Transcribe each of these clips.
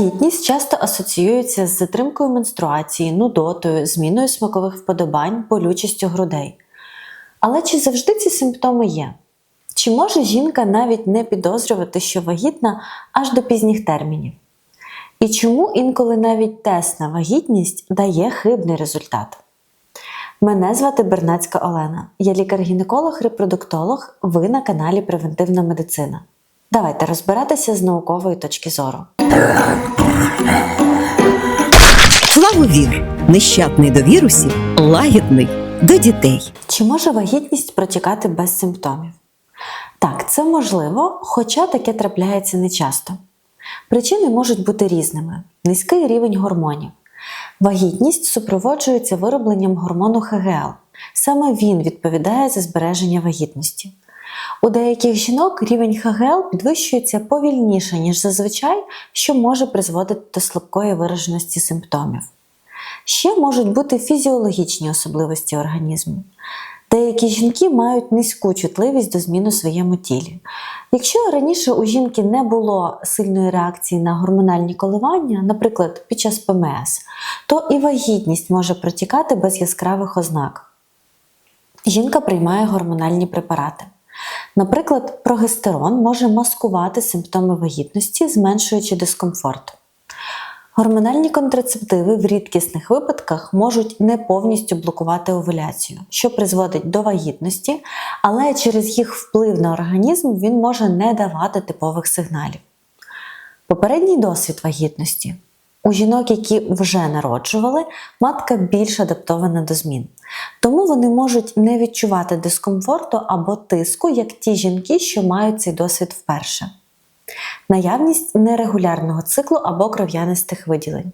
Вагітність часто асоціюється з затримкою менструації, нудотою, зміною смакових вподобань, болючістю грудей. Але чи завжди ці симптоми є? Чи може жінка навіть не підозрювати, що вагітна аж до пізніх термінів? І чому інколи навіть тест на вагітність дає хибний результат? Мене звати Бернацька Олена. Я лікар-гінеколог-репродуктолог. Ви на каналі Превентивна медицина. Давайте розбиратися з наукової точки зору. Флавовір нещадний до вірусів, лагідний до дітей. Чи може вагітність протікати без симптомів? Так, це можливо, хоча таке трапляється нечасто. Причини можуть бути різними: низький рівень гормонів. Вагітність супроводжується виробленням гормону ХГЛ. Саме він відповідає за збереження вагітності. У деяких жінок рівень ХГЛ підвищується повільніше, ніж зазвичай, що може призводити до слабкої вираженості симптомів. Ще можуть бути фізіологічні особливості організму. Деякі жінки мають низьку чутливість до змін у своєму тілі. Якщо раніше у жінки не було сильної реакції на гормональні коливання, наприклад, під час ПМС, то і вагітність може протікати без яскравих ознак. Жінка приймає гормональні препарати. Наприклад, прогестерон може маскувати симптоми вагітності, зменшуючи дискомфорт. Гормональні контрацептиви в рідкісних випадках можуть не повністю блокувати овуляцію, що призводить до вагітності, але через їх вплив на організм він може не давати типових сигналів. Попередній досвід вагітності. У жінок, які вже народжували, матка більш адаптована до змін. Тому вони можуть не відчувати дискомфорту або тиску, як ті жінки, що мають цей досвід вперше. Наявність нерегулярного циклу або кров'янистих виділень.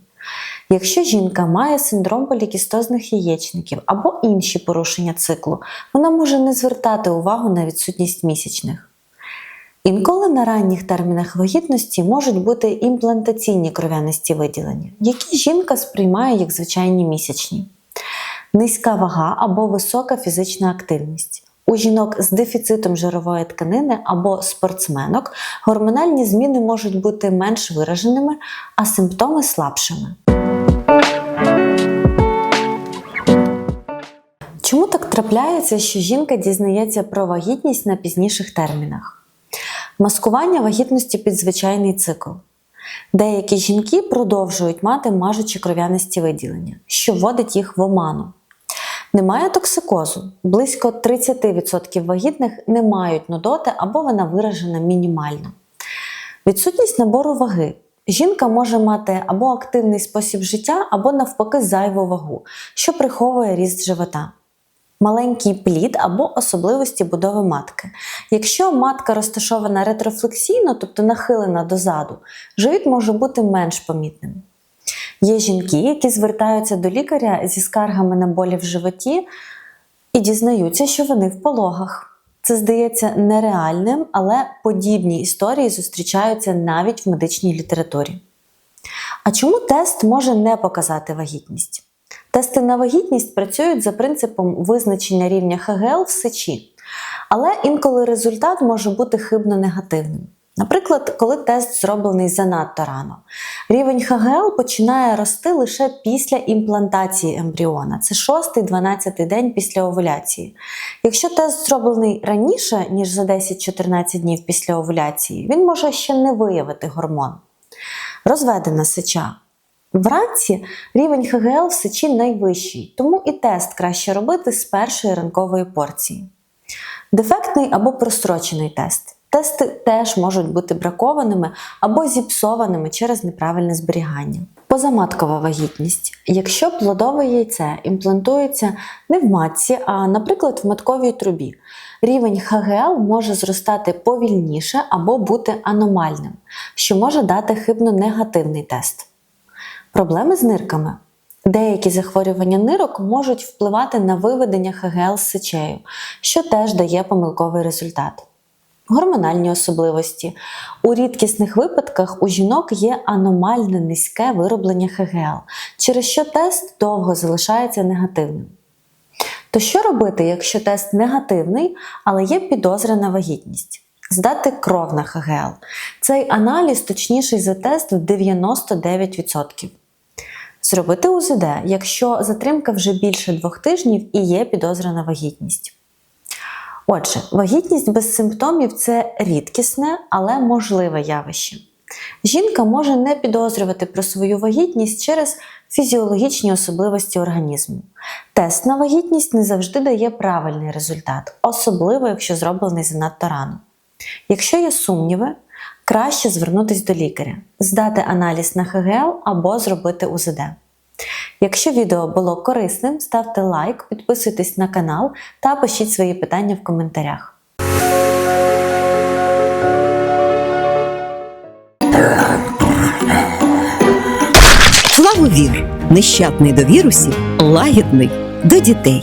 Якщо жінка має синдром полікістозних яєчників або інші порушення циклу, вона може не звертати увагу на відсутність місячних. Інколи на ранніх термінах вагітності можуть бути імплантаційні кров'янисті виділення, які жінка сприймає як звичайні місячні, низька вага або висока фізична активність. У жінок з дефіцитом жирової тканини або спортсменок гормональні зміни можуть бути менш вираженими, а симптоми слабшими. Чому так трапляється, що жінка дізнається про вагітність на пізніших термінах? Маскування вагітності під звичайний цикл. Деякі жінки продовжують мати мажучі кров'янисті виділення, що вводить їх в оману. Немає токсикозу. Близько 30% вагітних не мають нудоти або вона виражена мінімально. Відсутність набору ваги. Жінка може мати або активний спосіб життя, або навпаки зайву вагу, що приховує ріст живота. Маленький плід або особливості будови матки. Якщо матка розташована ретрофлексійно, тобто нахилена дозаду, живіт може бути менш помітним. Є жінки, які звертаються до лікаря зі скаргами на болі в животі і дізнаються, що вони в пологах. Це здається нереальним, але подібні історії зустрічаються навіть в медичній літературі. А чому тест може не показати вагітність? Тести на вагітність працюють за принципом визначення рівня ХГЛ в сечі, але інколи результат може бути хибно негативним. Наприклад, коли тест зроблений занадто рано, рівень ХГЛ починає рости лише після імплантації ембріона, це 6-12 день після овуляції. Якщо тест зроблений раніше, ніж за 10-14 днів після овуляції, він може ще не виявити гормон. Розведена сеча. Вранці рівень ХГЛ в сечі найвищий, тому і тест краще робити з першої ранкової порції. Дефектний або прострочений тест. Тести теж можуть бути бракованими або зіпсованими через неправильне зберігання. Позаматкова вагітність. Якщо плодове яйце імплантується не в матці, а, наприклад, в матковій трубі, рівень ХГЛ може зростати повільніше або бути аномальним, що може дати хибно негативний тест. Проблеми з нирками. Деякі захворювання нирок можуть впливати на виведення ХГЛ з сечею, що теж дає помилковий результат. Гормональні особливості. У рідкісних випадках у жінок є аномально низьке вироблення ХГЛ, через що тест довго залишається негативним. То що робити, якщо тест негативний, але є підозра на вагітність? здати кров на ХГЛ. Цей аналіз точніший за тест в 99%. Зробити УЗД, якщо затримка вже більше двох тижнів і є підозра на вагітність. Отже, вагітність без симптомів це рідкісне, але можливе явище. Жінка може не підозрювати про свою вагітність через фізіологічні особливості організму. Тест на вагітність не завжди дає правильний результат, особливо якщо зроблений занадто рано. Якщо є сумніви, краще звернутися до лікаря, здати аналіз на ХГЛ або зробити УЗД. Якщо відео було корисним, ставте лайк, підписуйтесь на канал та пишіть свої питання в коментарях. Флавовір нещадний до вірусів, лагідний до дітей.